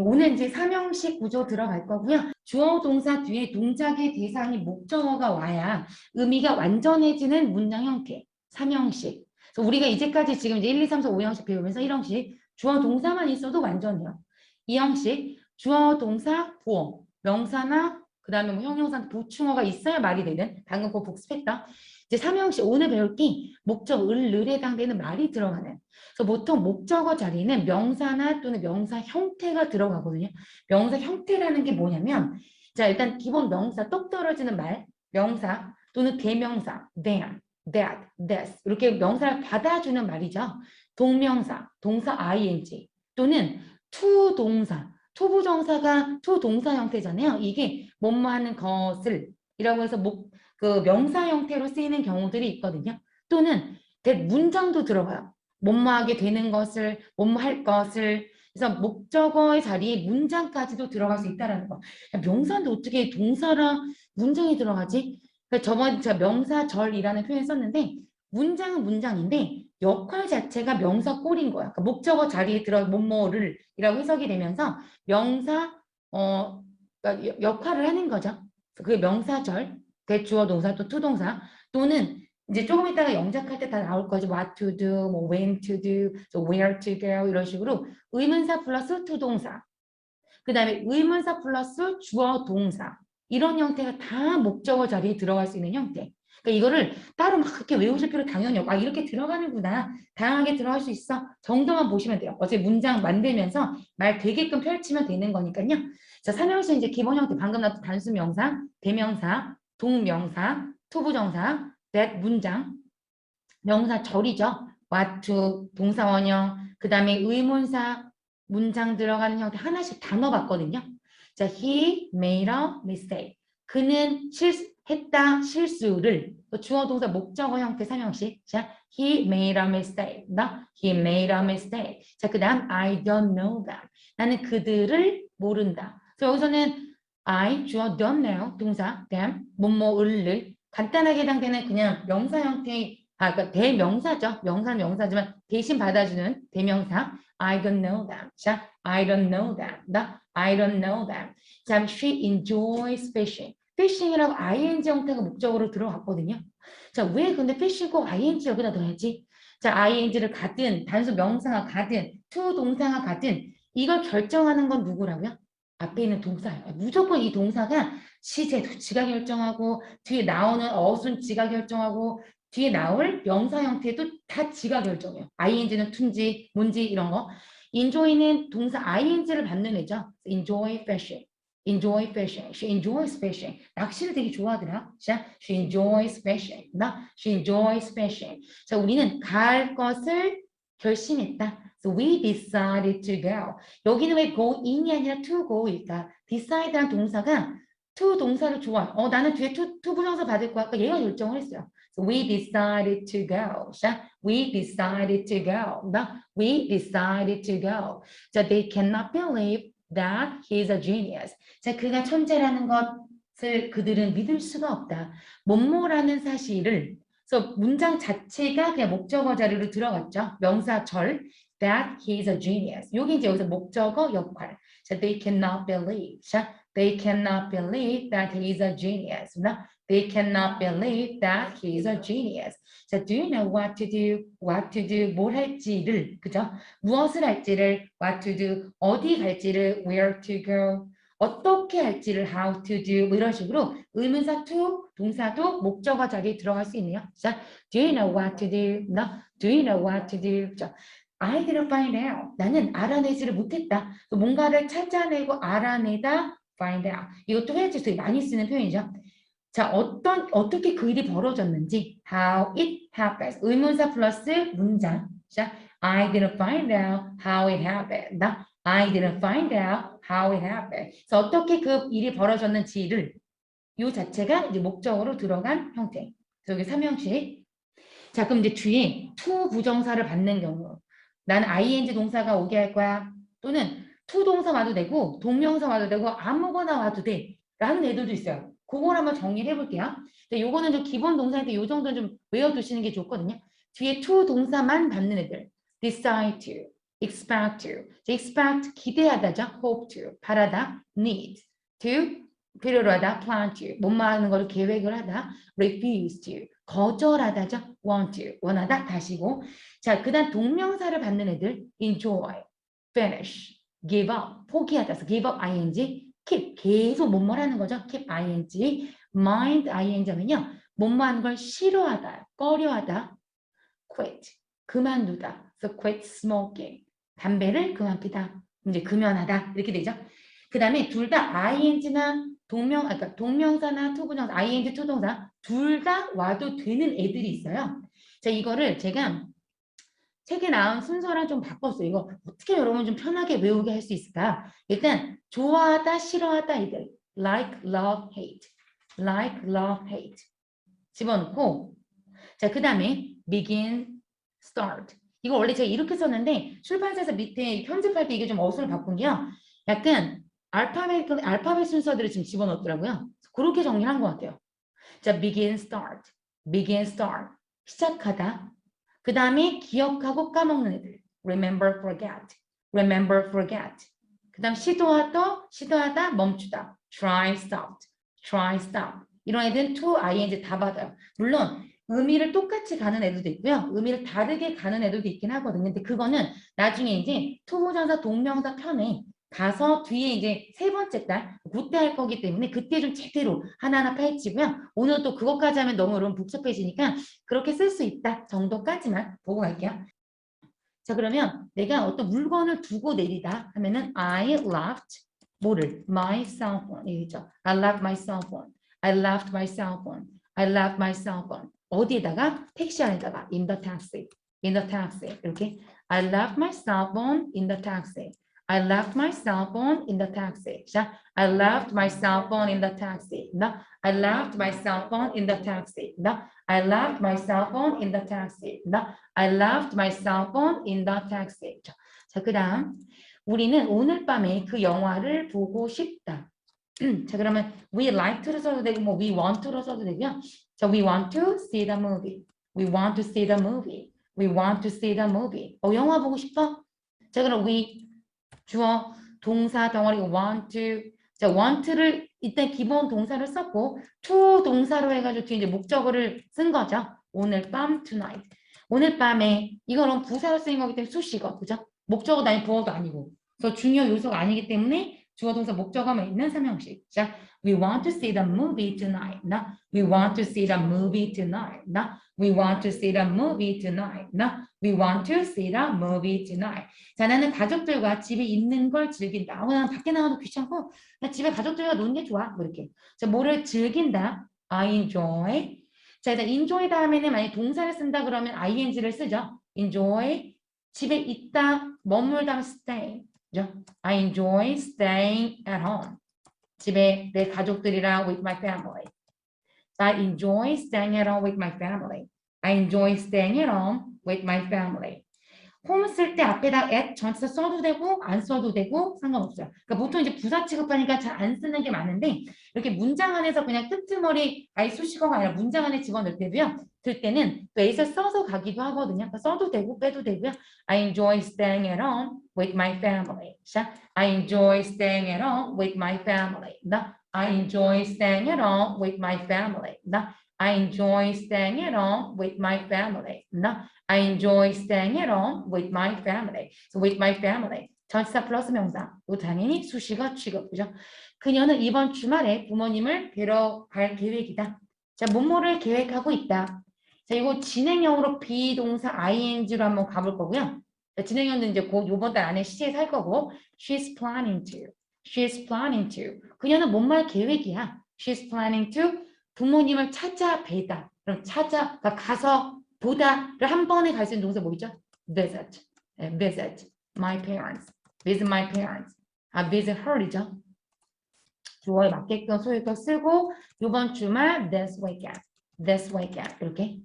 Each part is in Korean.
오늘 이제 삼형식 구조 들어갈 거고요. 주어 동사 뒤에 동작의 대상이 목적어가 와야 의미가 완전해지는 문장 형태. 삼형식. 그래서 우리가 이제까지 지금 이제 1, 2, 3, 4, 5형식 배우면서 1형식 주어 동사만 있어도 완전해요. 2형식 주어 동사 보어 명사나 그 다음에 뭐 형용사 보충어가 있어야 말이 되는 방금 그 복습했다. 이제 3형식 오늘 배울 게 목적 을, 을에 해당되는 말이 들어가는 그래서 보통 목적어 자리는 명사나 또는 명사 형태가 들어가거든요. 명사 형태라는 게 뭐냐면 자 일단 기본 명사 똑 떨어지는 말 명사 또는 대명사 than, that, this 이렇게 명사를 받아주는 말이죠. 동명사, 동사 ing 또는 to 동사 투부정사가 투동사 형태잖아요. 이게 뭐뭐 하는 것을 이라고 해서 목, 그 명사 형태로 쓰이는 경우들이 있거든요. 또는 문장도 들어가요. 뭐뭐 하게 되는 것을, 뭐뭐 할 것을 그래서 목적어의 자리에 문장까지도 들어갈 수 있다는 거. 명사인데 어떻게 동사랑 문장이 들어가지? 그러니까 저번 제가 명사절이라는 표현 썼는데 문장은 문장인데 역할 자체가 명사 꼴인 거야. 그러니까 목적어 자리에 들어 뭐뭐를 이라고 해석이 되면서 명사 어 그러니까 여- 역할을 하는 거죠. 그게 명사절, 대주어 동사 또 투동사 또는 이제 조금 있다가 영작할 때 다 나올 거죠. What to do, 뭐 when to do, where to go 이런 식으로 의문사 플러스 투동사. 그 다음에 의문사 플러스 주어 동사. 이런 형태가 다 목적어 자리에 들어갈 수 있는 형태. 그러니까 이거를 따로 막 그렇게 외우실 필요 당연히 없고 아 이렇게 들어가는구나. 다양하게 들어갈 수 있어. 정도만 보시면 돼요. 어차피 문장 만들면서 말 되게끔 펼치면 되는 거니까요. 자, 삼형식 이제 기본 형태 방금 나왔던 단수 명사, 대명사, 동명사, 투부정사, that 문장, 명사 절이죠. what to 동사원형, 그 다음에 의문사 문장 들어가는 형태 하나씩 다 넣어봤거든요. 자, he made a mistake. 그는 실 했다 실수를 또 주어 동사 목적어 형태 삼형식. 자, he made a mistake. 나 he made a mistake. 자, 그 다음 I don't know them. 나는 그들을 모른다. 그래서 여기서는 I 주어 don't know 동사 them 뭐뭐을를 간단하게 해당되는 그냥 명사 형태의 아, 그러니까 대명사죠. 명사는 명사지만 대신 받아주는 대명사. I don't know them. 자, I don't know them. 나 I don't know them. 자, she enjoys fishing. Fishing이라고 ing 형태가 목적으로 들어갔거든요. 자, 왜 근데 fishing 꼭 ing 여기다 넣어야지? 자, ing를 가든 단수 명사가 가든 to 동사가 가든 이걸 결정하는 건 누구라고요? 앞에 있는 동사예요. 무조건 이 동사가 시제도 지가 결정하고 뒤에 나오는 어순 지가 결정하고 뒤에 나올 명사 형태도 다 지가 결정해요. ing는 툰지, 뭔지 이런 거. enjoy는 동사 ing를 받는 애죠. enjoy fishing. Enjoy fishing. She enjoys fishing. 낚시를 되게 좋아하더라. 자, she enjoys fishing. 나 she enjoys fishing. 자, 우리는 갈 것을 결심했다. So we decided to go. 여기는 왜 go in이 아니라 to go일까? decide란 동사가 to 동사를 좋아해. 어, 나는 뒤에 to, to 부정사 받을 거야. 그러니까 얘가 결정을 했어요. So we decided to go. 자, we decided to go. 나 we decided to go. 자, they cannot believe that he's a genius. 자, 그가 천재라는 것을 그들은 믿을 수가 없다. 뭐뭐라는 사실을 그래서 문장 자체가 그냥 목적어 자리로 들어갔죠. 명사 절 that he's a genius. 여기 이제 여기서 목적어 역할. 자, they cannot believe. 자, they cannot believe that he's a genius. 나 They cannot believe that he's a genius. 자, do you know what to do? What to do? 뭘 할지를, 그죠? 무엇을 할지를, what to do? 어디 갈지를, where to go? 어떻게 할지를, how to do? 뭐 이런 식으로 의문사 to, 동사도 목적어 자리에 들어갈 수 있네요. 자, do you know what to do? 나, do you know what to do? 자, I didn't find out. 나는 알아내지를 못했다. 뭔가를 찾아내고 알아내다, find out. 이것도 회화에서 되게 많이 쓰는 표현이죠. 자, 어떤, 어떻게 그 일이 벌어졌는지, how it happens. 의문사 플러스 문장. 자, I didn't find out how it happened. 나, I didn't find out how it happened. 그래서 어떻게 그 일이 벌어졌는지를 요 자체가 이제 목적으로 들어간 형태. 그래서 여기 삼형식. 자, 그럼 이제 뒤에 to 부정사를 받는 경우. 나는 ing 동사가 오게 할 거야. 또는 to 동사 와도 되고, 동명사 와도 되고, 아무거나 와도 돼. 라는 애들도 있어요. 그걸 한번 정리를 해볼게요. 근데 요거는 좀 기본 동사인데 요 정도는 좀 외워두시는 게 좋거든요. 뒤에 to 동사만 받는 애들. decide to, expect to. 자, expect 기대하다죠. hope to. 바라다. need to. 필요로 하다. plan to. 뭐뭐하는 걸 계획을 하다. refuse to. 거절하다죠. want to. 원하다. 다시고. 자, 그 다음 동명사를 받는 애들 enjoy, finish, give up. 포기하다. 서 give up ing, 계속 뭐뭐 하는 거죠. keep ing, mind ing 하면요. 뭐뭐 하는 걸 싫어하다, 꺼려하다. quit. 그만두다. So quit smoking. 담배를 그만 피다. 이제 금연하다. 이렇게 되죠. 그 다음에 둘 다 ing나 동명, 아, 그러니까 동명사나 투부정사, ing, 투동사 둘 다 와도 되는 애들이 있어요. 자, 이거를 제가 책에 나온 순서랑 좀 바꿨어요. 이거 어떻게 여러분 좀 편하게 외우게 할 수 있을까? 일단 좋아하다, 싫어하다 이들. like, love, hate. like, love, hate. 집어넣고 자, 그 다음에 begin, start. 이거 원래 제가 이렇게 썼는데 출판사에서 밑에 편집할 때 이게 좀 어수를 바꾼 게요. 약간 알파벳, 알파벳 순서들을 지금 집어넣더라고요. 그렇게 정리를 한 것 같아요. 자, begin, start. begin, start. 시작하다. 그 다음에 기억하고 까먹는 애들. remember, forget. remember, forget. 그 다음 시도하다, 시도하다, 멈추다. try, stop. try, stop. 이런 애들은 to, ing 다 받아요. 물론 의미를 똑같이 가는 애들도 있고요. 의미를 다르게 가는 애들도 있긴 하거든요. 근데 그거는 나중에 이제 투부정사 동명사 편에 가서 뒤에 이제 세 번째 달 그때 할 거기 때문에 그때 좀 제대로 하나하나 파헤치고요. 오늘 또 그것까지 하면 너무 여러분 복잡해지니까 그렇게 쓸 수 있다 정도까지만 보고 갈게요. 자 그러면 내가 어떤 물건을 두고 내리다 하면은 I left 뭐를 my cell phone 이죠. I left my cell phone. I left my cell phone. I left my cell phone. 어디에다가 택시 안에다가 in the taxi. in the taxi 이렇게 I left my cell phone in the taxi. I left my cell phone in the taxi. 자, I left my cell phone in the taxi. 나 I left my cell phone in the taxi. 나 I left my cell phone in the taxi. 나 I left my cell phone in the taxi. 자, 자 그다음 우리는 오늘 밤에 그 영화를 보고 싶다. 자 그러면 we like to로 써도 되고 뭐 we want to로 써도 되고요. 자 we want to see the movie. We want to see the movie. We want to see the movie. 어 영화 보고 싶어? 자 그럼 we 주어 동사 덩어리 want to 자 want를 일단 기본 동사를 썼고 to 동사로 해가지고 뒤에 이제 목적어를 쓴 거죠. 오늘 밤 tonight. 오늘 밤에 이거는 부사로 쓰인 거기 때문에 수식어 그죠? 목적어도 아니고 부어도 아니고 그래서 중요 요소가 아니기 때문에 주어 동사 목적어만 있는 삼형식. 자, we want to see the movie tonight. 나 we want to see the movie tonight. 나 we want to see the movie tonight. 나 we want to see the movie tonight. 자, 나는 가족들과 집에 있는 걸 즐긴다. 어, 나는 밖에 나가도 귀찮고 나 집에 가족들과 노는 게 좋아. 뭐 이렇게. 자, 뭐를 즐긴다. I enjoy. 자, 일단 enjoy 다음에는 만약 동사를 쓴다 그러면 ing를 쓰죠. enjoy. 집에 있다. 머물다 stay. 그죠? I enjoy staying at home. 집에 내 가족들이랑 with my family. I enjoy staying at home with my family. I enjoy staying at home with my family. 홈 쓸 때 앞에다 at 전치사 써도 되고 안 써도 되고 상관없어요. 그러니까 보통 이제 부사 취급하니까 잘 안 쓰는 게 많은데 이렇게 문장 안에서 그냥 끄트머리 아예 수식어가 아니라 문장 안에 집어넣을. 들 때는 또 에서 써서 가기도 하거든요. 그러니까 써도 되고 빼도 되고요. I enjoy staying at home with my family. 자, I enjoy staying at home with my family. 나 I enjoy staying at home with my family. 나 I enjoy staying at home with my family. 나 I enjoy staying at home with my family. So with my family. 전치사 플러스 명사. 또 당연히 수식어 취급. 그죠? 그녀는 이번 주말에 부모님을 뵈러 갈 계획이다. 자, 뭐뭐를 계획하고 있다. 자, 이거 진행형으로 비동사 ing로 한번 가볼 거고요. 자, 진행형은 이제 곧 요번 달 안에 시제에서 할 거고 she's planning to. she's planning to. 그녀는 뭔 말 계획이야. she's planning to 부모님을 찾아 뵈다. 그럼 찾아, 그러니까 가서 보다를 한 번에 갈 수 있는 동사 뭐겠죠? visit. 네, visit my parents. visit my parents. 아, visit her이죠. 주어에 맞게끔 소유격 쓰고 이번 주말 this weekend. this weekend. 이렇게.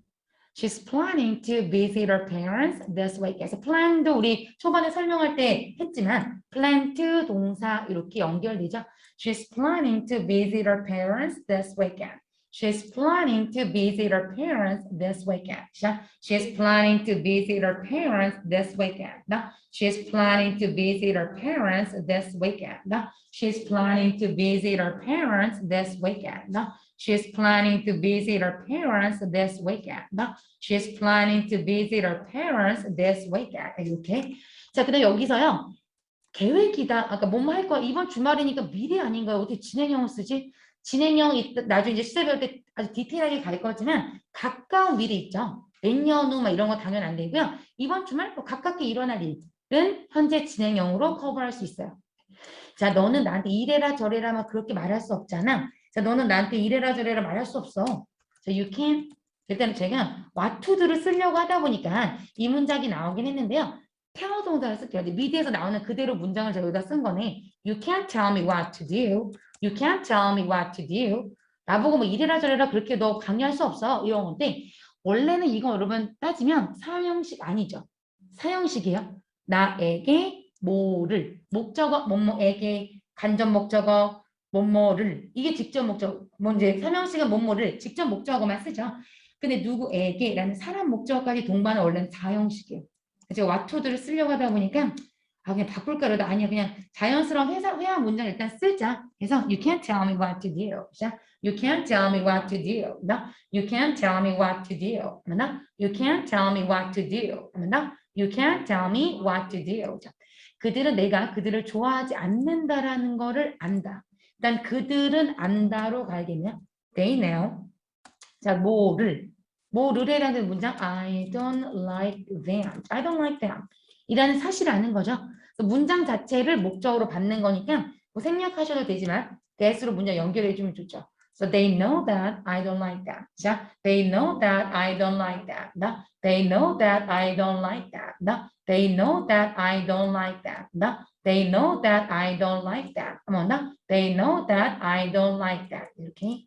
She's planning to visit her parents this weekend. 그래서 plan도 우리 초반에 설명할 때 했지만 plan to 동사 이렇게 연결되죠. She's planning to visit her parents this weekend. She's planning to visit her parents this weekend. 시작. She's planning to visit her parents this weekend. 나 She's planning to visit her parents this weekend. 나 She's planning to visit her parents this weekend. 나 She's planning to visit her parents this weekend. 나 She's planning to visit her parents this weekend. 이렇게. 자, 그다음 여기서요. 계획이다. 아까 뭐뭐 할 거야. 이번 주말이니까 미리 아닌가요? 어떻게 진행형을 쓰지? 진행형 이 나중에 이제 시세 배울 때 아주 디테일하게 갈 거지만 가까운 미래 있죠. 몇 년 후 막 이런 거 당연 안 되고요. 이번 주말 뭐 가깝게 일어날 일은 현재 진행형으로 커버할 수 있어요. 자, 너는 나한테 이래라 저래라 막 그렇게 말할 수 없잖아. 자, 너는 나한테 이래라 저래라 말할 수 없어. 자, you can. 일단은 제가 what to를 쓰려고 하다 보니까 이 문장이 나오긴 했는데요. Tell 동사를 쓸게요. 미드에서 나오는 그대로 문장을 여기다 쓴 거네. You can't tell me what to do. You can't tell me what to do. 나보고 뭐 이래라 저래라 그렇게 너 강요할 수 없어. 이런 건데 원래는 이거 여러분 따지면 사형식 아니죠. 사형식이에요. 나에게 뭐를 목적어 뭐뭐에게 간접 목적어 뭐뭐를 이게 직접 목적 뭐 이제 삼형식은 뭐뭐를 직접 목적어만 쓰죠. 근데 누구에게라는 사람 목적어까지 동반은 원래는 사형식이에요. 제가 와토들을 쓰려고 하다 보니까 아 그냥 바꿀까 그러다 아니야 그냥 자연스러운 회사 회화 문장 일단 쓰자. 그래서 you can't tell me what to do. 자, you can't tell me what to do. 나 you can't tell me what to do. 나 you can't tell me what to do. 나 you can't tell me what to do. 자, 그들은 내가 그들을 좋아하지 않는다라는 거를 안다. 일단 그들은 안다로 가야겠냐? They know. 자, 뭐를 뭐를이라는 문장 I don't like them. I don't like them. 이라는 사실을 아는 거죠. 문장 자체를 목적으로 받는 거니까 뭐 생략하셔도 되지만 that으로 문장 연결해 주면 좋죠. So they know that I don't like that. 자, they know that I don't like that. 나 they know that I don't like that. 나 they know that I don't like that. 나 they know that I don't like that. 어머, 나 they know that I don't like that. 이렇게